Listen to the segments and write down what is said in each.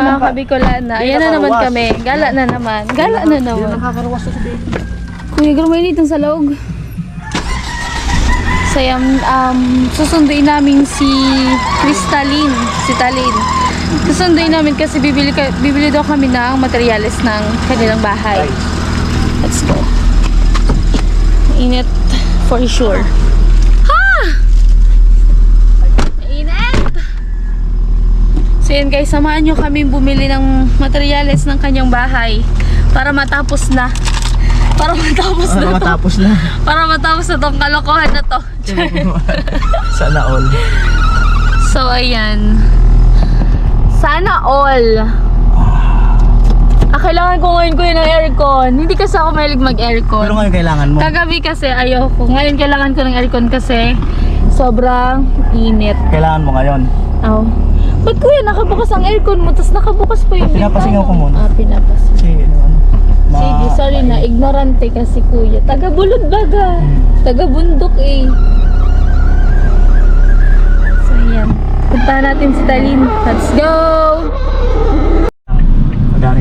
mga kabikolana. Ayan na naman kami. Gala na naman. Gala na naman. Nakakarawas sa sabihin. Kuya, grumainit ang salog. Saya, um, susunduin namin si Crystalline, si Talin. Susunduin namin kasi bibili, ka, bibili daw kami ng materyales ng kanilang bahay. Let's go. Init for sure. Ha! Init! So yun guys, samahan nyo kami bumili ng materyales ng kanyang bahay para matapos na. Para matapos na Ano to. matapos na. Para matapos na tong kalokohan na to. Sana all. so, ayan. Sana all. Ah, kailangan ko ngayon ko ng aircon. Hindi kasi ako mahilig Pero mag-aircon. ngayon kailangan mo. Kagabi kasi ayoko. Ngayon kailangan ko ng aircon kasi sobrang init. Kailangan mo ngayon. Oh. Ba't kuya nakabukas ang aircon mo tapos nakabukas pa yung Pinapasingaw ko muna. Ah, pinapasingaw. Kasi ano, ano. ma- Sige, sorry na. Ignorante kasi kuya. Taga bulod baga. Taga bundok eh. So, ayan. Punta natin si Talin. Let's go!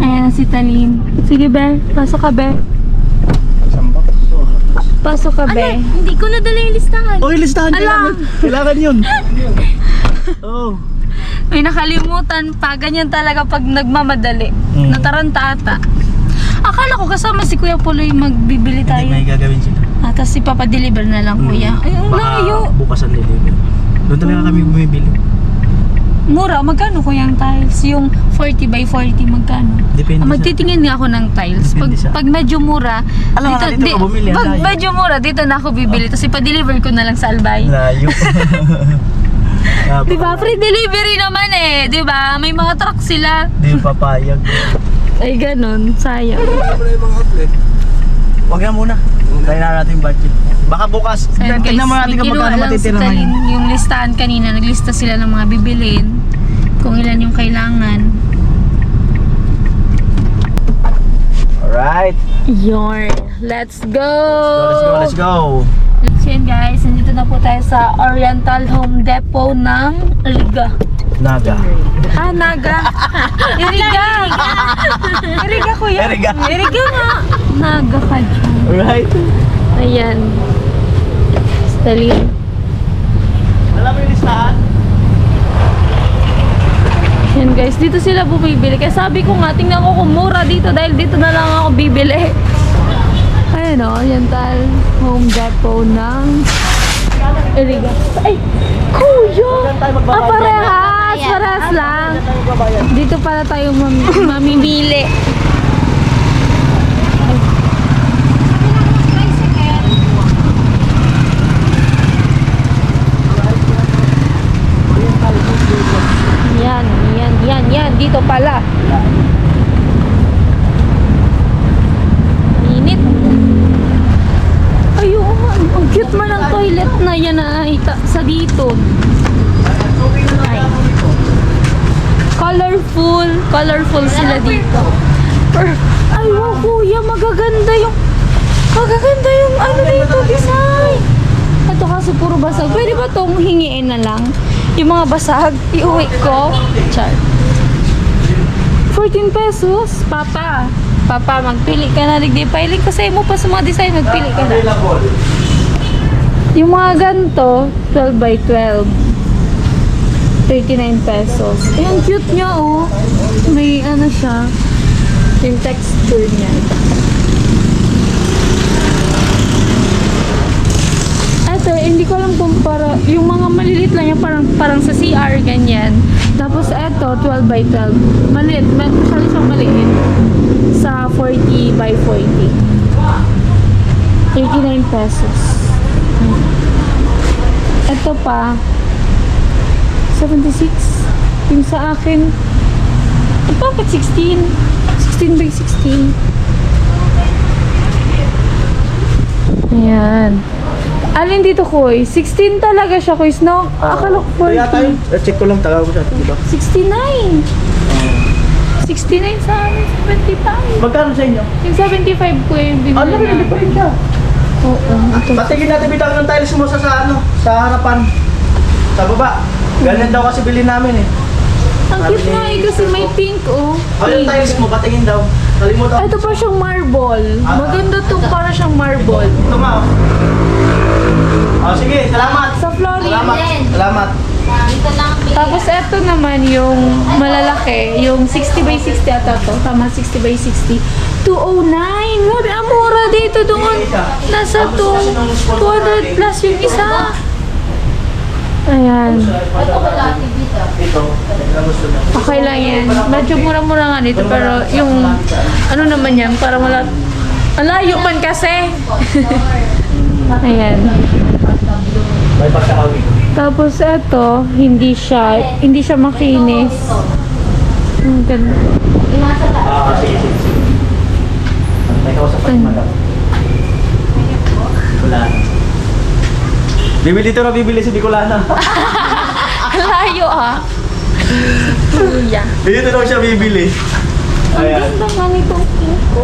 Ayan si Talin. Sige, be. Pasok ka, be. Pasok ka, be. Hindi ko nadala yung listahan. Oy, listahan Ala! kailangan. Kailangan yun. Oh. May nakalimutan pa. Ganyan talaga pag nagmamadali. Mm. Nataranta ata. Akala ko kasama si Kuya Puloy magbibili Hindi tayo. may gagawin sila. Ah, tapos ipapadeliver na lang, Kuya. Ay, ang Baka layo. bukas ang deliver. Doon talaga kami bumibili. Mura, magkano kuya ang tiles? Yung 40 by 40, magkano? Depende Ah, sa- magtitingin nga ako ng tiles. Pag, Depende pag medyo mura, Alam mo dito ka bumili, ang pag layo. medyo mura, dito na ako bibili. Tapos ipa-deliver ko na lang sa Albay. Layo. Di ba? Free delivery naman eh. Di ba? May mga truck sila. Di papayag. Ay, ganun. Sayang. Huwag na muna. Tayo na natin yung budget. Baka bukas. So, yun, guys, Tignan mo natin kung magkano matitira ngayon. yung listahan kanina. Naglista sila ng mga bibilin. Kung ilan yung kailangan. Alright. Yorn. Let's go! Let's go, let's go. So yun guys, nandito na po tayo sa Oriental Home Depot ng Riga. Naga. Ah, Naga. Iriga. Iriga kuya. Iriga. Iriga nga. Naga ka dyan. Alright. Ayan. Stalin. Alam mo yung listahan? Yan guys, dito sila bumibili. Kaya sabi ko nga, tingnan ko kung mura dito dahil dito na lang ako bibili. Ayan o, Oriental Home Depot ng Iriga. Ay, kuya! Ah, parehas! Parehas lang. Dito pala tayo mam- mamimili. Yan, yan, yan, yan. Dito pala. Init. Ay, oo nga. Ang cute man ang toilet na nakita sa dito. Ay. Colorful. Colorful sila dito. Per- Ay, wow, kuya. Magaganda yung... Magaganda yung ano dito, design. Ito kasi puro basag. Pwede ba tong hingiin na lang? Yung mga basag, iuwi ko. Char. 14 pesos, papa. Papa, magpili ka na. Ligdi pailing kasi mo pa sa mga design, magpili ka na. Yung mga ganito, 12 by 12. 39 pesos. Eh, ang cute niya, oh. May ano siya. Yung texture niya. Ito, eh, hindi ko alam kung para, yung mga maliliit lang yan, parang, parang sa CR, ganyan. Tapos ito, 12 by 12. Maliit, ma- masyado siyang maliit. Sa 40 by 40. 39 pesos. Ito pa, 76. Yung sa akin, eh, bakit 16? 16 by 16. Ayan. Alin dito, Koy? 16 talaga siya, Koy. No? Akala ko 40. Kaya tayo. Eh, check ko lang taga ko atin, diba? 69. 69 sa amin, 75. Magkano sa inyo? Yung 75 ko yung bibili Ano rin, na. pa rin siya. Oo, ito. Patigin natin bitang ng tiles mo sa, sa ano, sa harapan. Sa baba. Ganyan daw kasi bilhin namin eh. Ang cute nga eh kasi may pink oh. Ano yung Pink. tiles mo? Patingin daw. Kalimutan. Ah, Ito pa siyang marble. Maganda to para siyang marble. Ito ma. Oh, sige, salamat. Sa flooring. Salamat. Salamat. Lang. Tapos eto naman yung malalaki, yung 60 by 60 ata to. Tama, 60 by 60. 209! Grabe, ang mura dito doon. Nasa to, 200 plus yung isa. Ayan. Ito. Ito. Okay lang yan. Medyo mura-mura nga dito, pero yung ano naman yan, para wala... Ang layo man kasi. Ayan. Tapos eto, hindi siya, hindi siya makinis. Ang ganda. Ah, sige, sige, kausap pa si madam. Wala na. Bibili dito na bibili si Bicolana. Layo ah. Kuya. Dito daw siya bibili. Ang ganda nga nitong pink ko.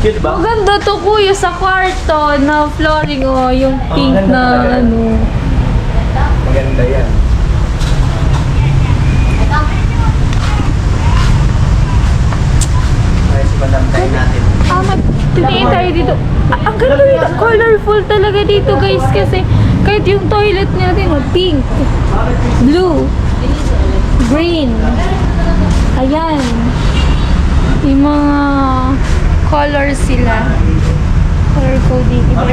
Cute ba? Ang ganda to kuya sa kwarto na flooring oh, yung pink na ano. Maganda yan. Ay, si madam tayo natin. Ah, magtingin tayo dito. Ah, ang ganda dito. Colorful talaga dito guys kasi kahit yung toilet natin, oh, pink, blue, green. Ayan. Yung mga colors sila. Color coding. Iba.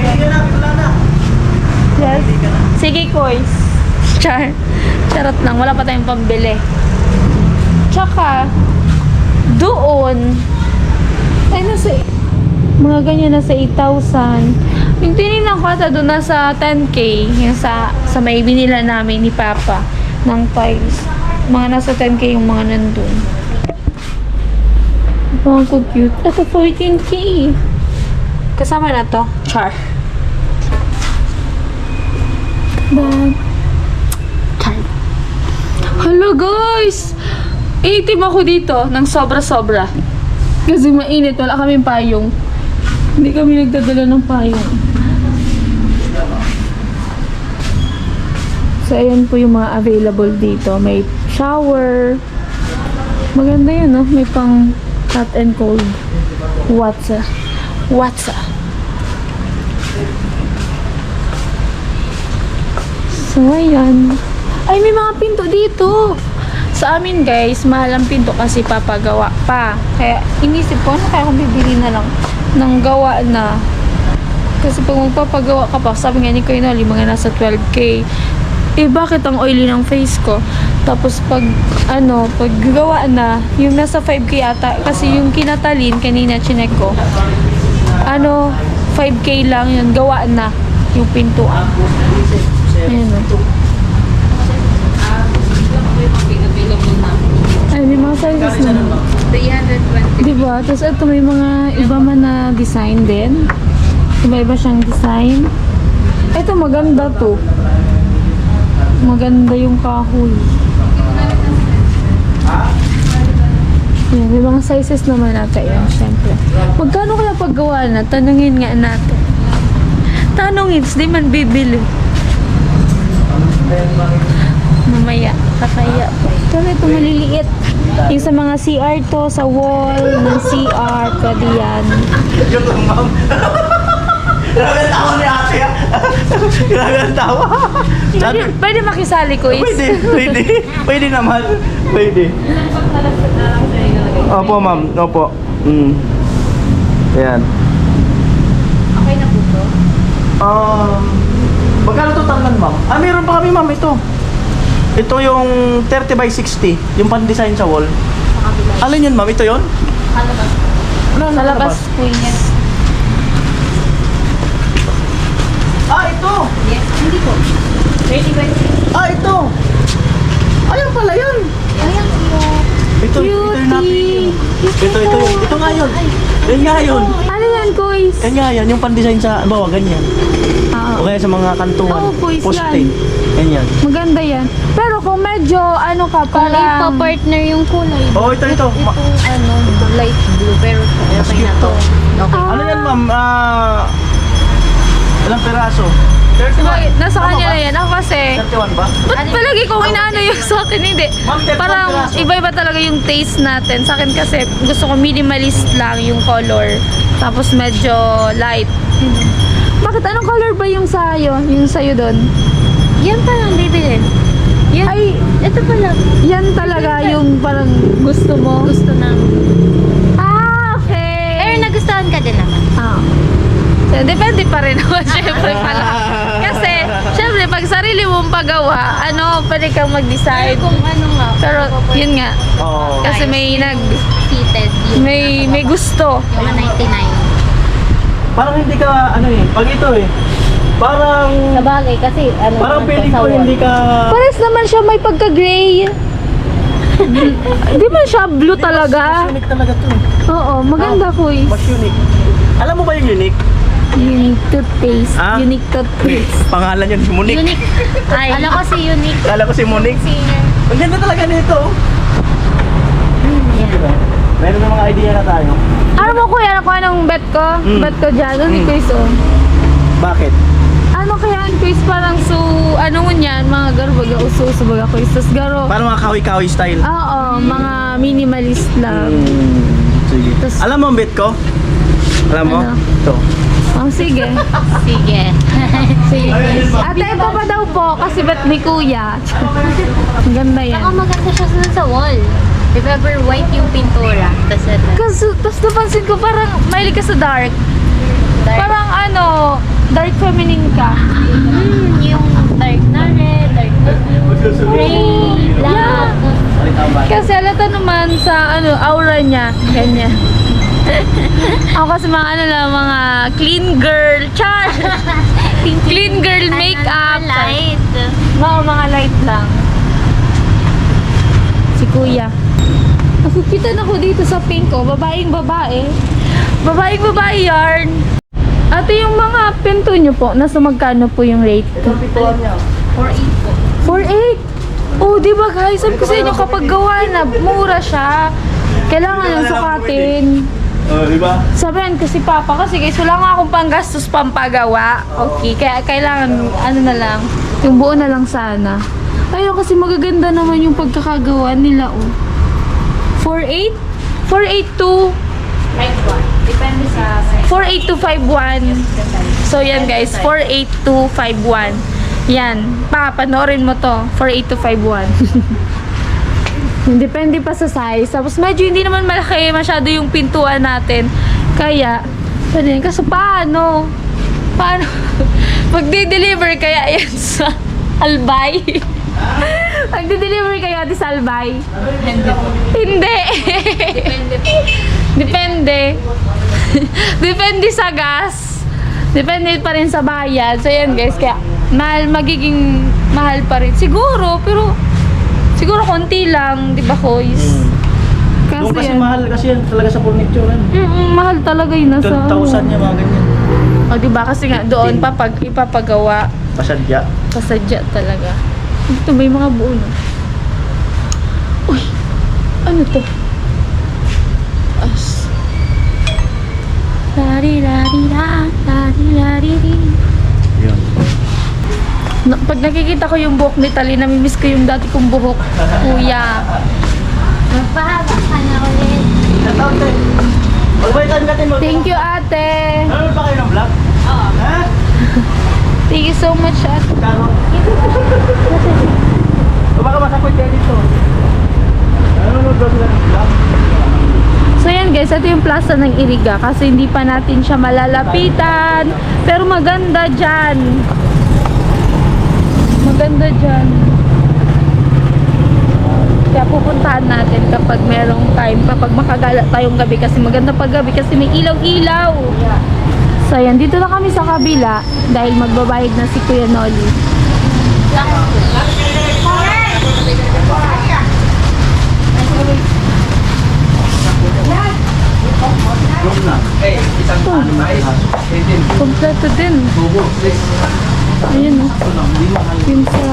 Yes. Sige, Kois. Char. Charot lang. Wala pa tayong pambili. Tsaka, doon, ay nasa, mga ganyan nasa 8,000. Yung tinignan ko ata doon, nasa 10K. Yung sa, sa may binila namin ni Papa ng tiles. Mga nasa 10K yung mga nandun. Mga ko cute. Ito 14K. Kasama na to. Char. Bag. Char. Hello guys! Itim ako dito ng sobra-sobra. Kasi mainit, wala kaming payong. Hindi kami nagdadala ng payong. So, ayan po yung mga available dito. May shower. Maganda yun, no? May pang hot and cold. What's a? What's a? So, ayan. Ay, may mga pinto dito. Sa amin, guys, mahal ang pinto kasi papagawa pa. Kaya, inisip ko, ano kaya kung bibili na lang ng gawa na. Kasi pag magpapagawa ka pa, sabi nga ni Kuya Noli, mga nasa 12K. Eh, bakit ang oily ng face ko? Tapos pag, ano, pag gawa na, yung nasa 5K ata, kasi yung kinatalin, kanina chinek ko, ano, 5K lang yun, gawa na yung pintuan. Ayan o. Ay, may mga sizes na. 320. Diba? Tapos ito may mga iba man na design din. Iba-iba siyang design. Ito maganda to. Maganda yung kahoy. Yan, may mga sizes naman natin yan, syempre. Magkano kaya paggawa na? Tanungin nga natin. Tanungin, di man bibili. Mamaya, kakaya. Pero ito maliliit. Yung sa mga CR to, sa wall ng CR, pwede yan. Joke lang, ma'am. Grabe ang tawa ni ate, ah. Grabe ang tawa. Pwede, pwede makisali ko is. Pwede, pwede. Pwede naman. Pwede. Opo, ma'am. Opo. Mm. Ayan. Okay na po to. Um, magkano to tangan, ma'am? Ah, meron pa kami, ma'am. Ito. Ito yung 30 by 60. Yung pan-design sa wall. Sa. Alin yun, ma'am? Ito yun? Ano ba? Ano, Sa labas, queen. Ah, ito! Yes. Hindi po. 30 by 60. Ah, ito! Ayan pala yun! Ayan po. Ito, ito yung napili. Ito, ito, yun. ito nga yun. Yan nga yun. Ano yan, Kois? Yan nga yan, yung pan-design sa, bawa, ganyan. O kaya sa mga kantuan. Oo, boys poste. yan. Ganyan. maganda yan. Pero kung medyo, ano ka, Kung parang... ipa-partner yung kulay. Oo, ito, ito. Ma- Ito, ano, light blue. Pero okay na to. Okay. Ah. Ano yan, ma'am? Ah... Ilang peraso? Sabagay, 31. nasa Tama kanya ba? na yan. Ako kasi, 31 ba? ba't palagi kong inaano yung sa akin? Hindi. Ma'am, 31 Parang piraso. iba-iba talaga yung taste natin. Sa akin kasi, gusto ko minimalist lang yung color. Tapos medyo light. Bakit? Anong color ba yung sa'yo? Yung sa'yo doon? Yan pa lang bibilin. Yan. Ay, Ito pa lang. yan talaga yung parang gusto mo. Gusto na. Ah, okay. Pero nagustuhan ka din naman. Ah. So, depende pa rin ako, syempre pala. Kasi, syempre, pag sarili mong pagawa, ano, pwede kang mag-decide. Kung ano nga. Pero, yun nga. Oo. Kasi may nag. Yung may, may gusto. Yung 99. Parang hindi ka, ano eh, pag ito eh, parang, Sabagay kasi ano parang naman feeling ko sa hindi ka, Pares naman siya may pagka-gray. Di ba siya blue talaga? mas unique talaga to eh. Oo, maganda ko eh. Mas unique. Alam mo ba yung unique? Unique toothpaste. Ah? Unique toothpaste. Pangalan yun, Monique. Unique. Ay, alam ko si Unique. Kala ko si Monique. Singer. Ang ganda talaga nito. oh. Meron na mga idea na tayo. Ano mo kuya, kung anong bet ko? Mm. Bet ko dyan. Ano ni Mm. Chris oh? Bakit? Ano kaya ang quiz parang so, ano mo niyan, mga garo baga uso uso baga quiz. Tapos garo, Parang mga kawi-kawi style. oo, mga minimalist lang. Hmm. Sige. Tas- Alam mo ang bet ko? Alam mo? Ano? Ito. Oh, sige. Sige. Sige. Ate, ito pa daw po, kasi bet ni kuya. Ang ganda yan. Saka maganda siya sa wall. Ever white yung pintura, ito. Kasi, tapos napansin ko, parang mahilig ka sa dark. Dark. Parang ano, dark feminine ka. Hmm, yung dark na red, dark na blue, gray, black. Kasi alata naman sa ano, aura niya. Ganyan. Ako kasi mga ano lang, mga clean girl. Char! clean girl makeup. Ano, light. Mga mga light lang. Si kuya. Nakikita na ko dito sa pink ko, babaeng babae. Babaeng babae yarn. Ate, yung mga pinto nyo po, nasa magkano po yung rate? Ang pituan niya. 4-8 po. 4.8. Oh, di ba guys? Sabi ko sa inyo, kapag gawa na, mura siya. Kailangan lang sukatin. Oh, di ba? Sabihan ko si Papa kasi guys, wala nga akong panggastos pampagawa. Okay, kaya kailangan, ano na lang, yung buo na lang sana. Ayun kasi magaganda naman yung pagkakagawa nila, oh. 4.8? 4.82? 5-1. Depende sa 48251. So yan guys, 48251. Yan, pa, panoorin mo to. 48251. Depende pa sa size. Tapos medyo hindi naman malaki masyado yung pintuan natin. Kaya, pwede. Kaso paano? Paano? Magde-deliver kaya yan sa Albay? Magde-deliver kaya di sa Albay? Depende po. Hindi. Depende po. Depende. Depende sa gas. Depende pa rin sa bayad. So, yan guys. Kaya, mahal, magiging mahal pa rin. Siguro, pero, siguro konti lang. Di ba, Kois? Doon kasi yan- mahal kasi yan talaga sa furniture. Ano? Mm-mm, mahal talaga yun. Nasa, 12,000 niya mga ganyan. O, di ba? Kasi nga, doon pa pag ipapagawa, Pasadya. pasadya talaga. Ito, may mga buo na. Uy! Ano to? As. Lari, lari, la, lari, lari, ri. Yun. Na, pag nakikita ko yung buhok ni Tali, namimiss ko yung dati kong buhok. Kuya. Magpahaba ka na ulit. Thank you, ate. Ano pa kayo ng vlog? Oo. Ha? Thank you so much, vlog? So yan guys, ito yung plaza ng Iriga kasi hindi pa natin siya malalapitan. Pero maganda dyan. Maganda dyan. Kaya pupuntahan natin kapag merong time, kapag makagala tayong gabi kasi maganda pag gabi kasi may ilaw-ilaw. So yan, dito na kami sa kabila dahil magbabayad na si Kuya ano na Kompleto din. Ayun oh. Yun sa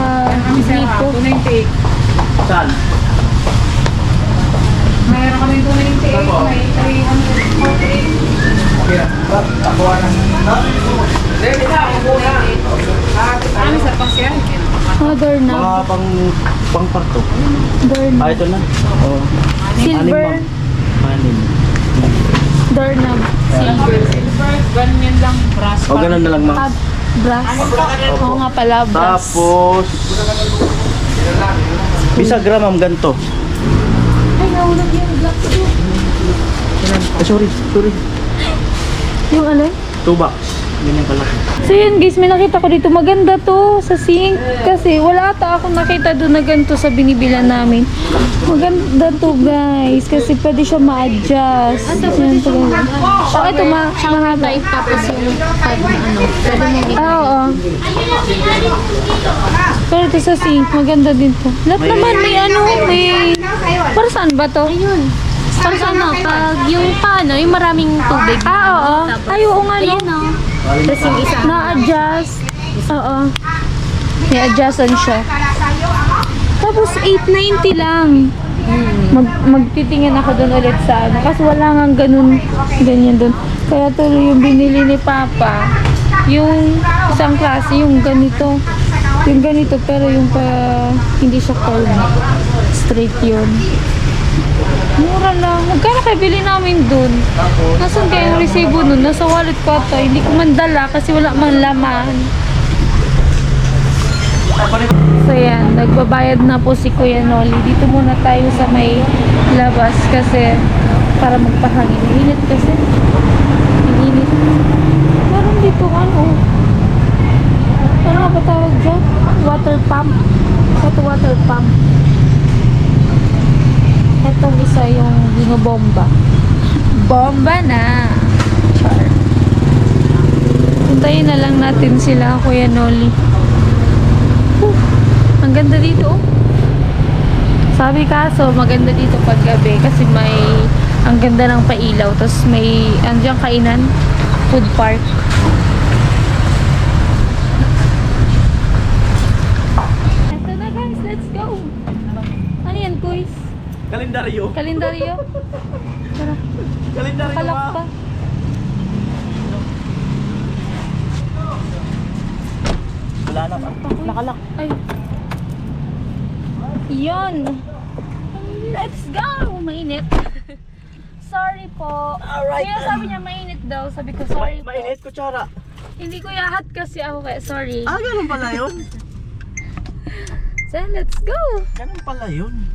Zipo. Saan? Mayroon kami 298, may 300. Ano sa pasyan? Ah, doorknob. Mga pang pang parto. Doorknob. Ah, ito na. Oh. Silver. Anim, ma'am. Anim. Doorknob. Silver, ganyan lang, brass O, ganun na lang, ma'am. Ah, brass. Oo nga pala, brass. Tapos, bisagra, ma'am, ganito. Nahulog yung black suit. Ay, sorry, sorry. Yung alin? Two bucks. Ganyan pala. So yun guys, may nakita ko dito. Maganda to sa sink. Kasi wala ata akong nakita doon na ganito sa binibilan namin. Maganda to guys. Kasi pwede siya ma-adjust. Yan to guys. Oh, ito ma mahaba. Type tapos yung pag ano, pwede mo Ah, oo. Pero ito sa sink, maganda din to. Lahat naman may ano, may... Para saan ba to? Ayun. Pag ano, pag yung paano, yung maraming tubig. Ah, oo. Ay, oo nga no. Ayan o. Tapos yung isa. Na-adjust. Oo. May adjustan siya. Tapos 890 lang. Mag magtitingin ako doon ulit sa ano. Kasi wala nga ganun, ganyan doon. Kaya tuloy yung binili ni Papa. Yung isang klase, yung ganito. Yung ganito, pero yung pa, hindi siya curve. Straight yun. Mura lang. Magkano kayo bili namin dun? Nasaan kaya yung resibo nun? Nasa wallet ko ata. Hindi ko man dala kasi wala man laman. So yan, nagbabayad na po si Kuya Noli. Dito muna tayo sa may labas kasi para magpahangin. Init kasi. Init. Meron dito ano. Ano ba tawag dyan? Water pump. Ito water pump. Etong isa yung binobomba. Bomba na! Char. Puntayin na lang natin sila, Kuya Noli. Ang ganda dito, oh. Sabi kaso, maganda dito pag gabi kasi may ang ganda ng pailaw. Tapos may, andiyan kainan, food park. Ito na guys, let's go! Ano yan, kuys? Kalendaryo. Kalendaryo? Tara, Kalendaryo, kalak pa. ma'am. Wala na, ma'am. Nakalak. Ay. Yun. Let's go! Mainit. sorry po. Alright. Kaya sabi niya mainit daw. Sabi ko sorry Ma- po. mainit ko, tsara. Hindi ko yahat kasi ako kaya sorry. Ah, ganun pala yun. So, let's go! Ganun pala yun.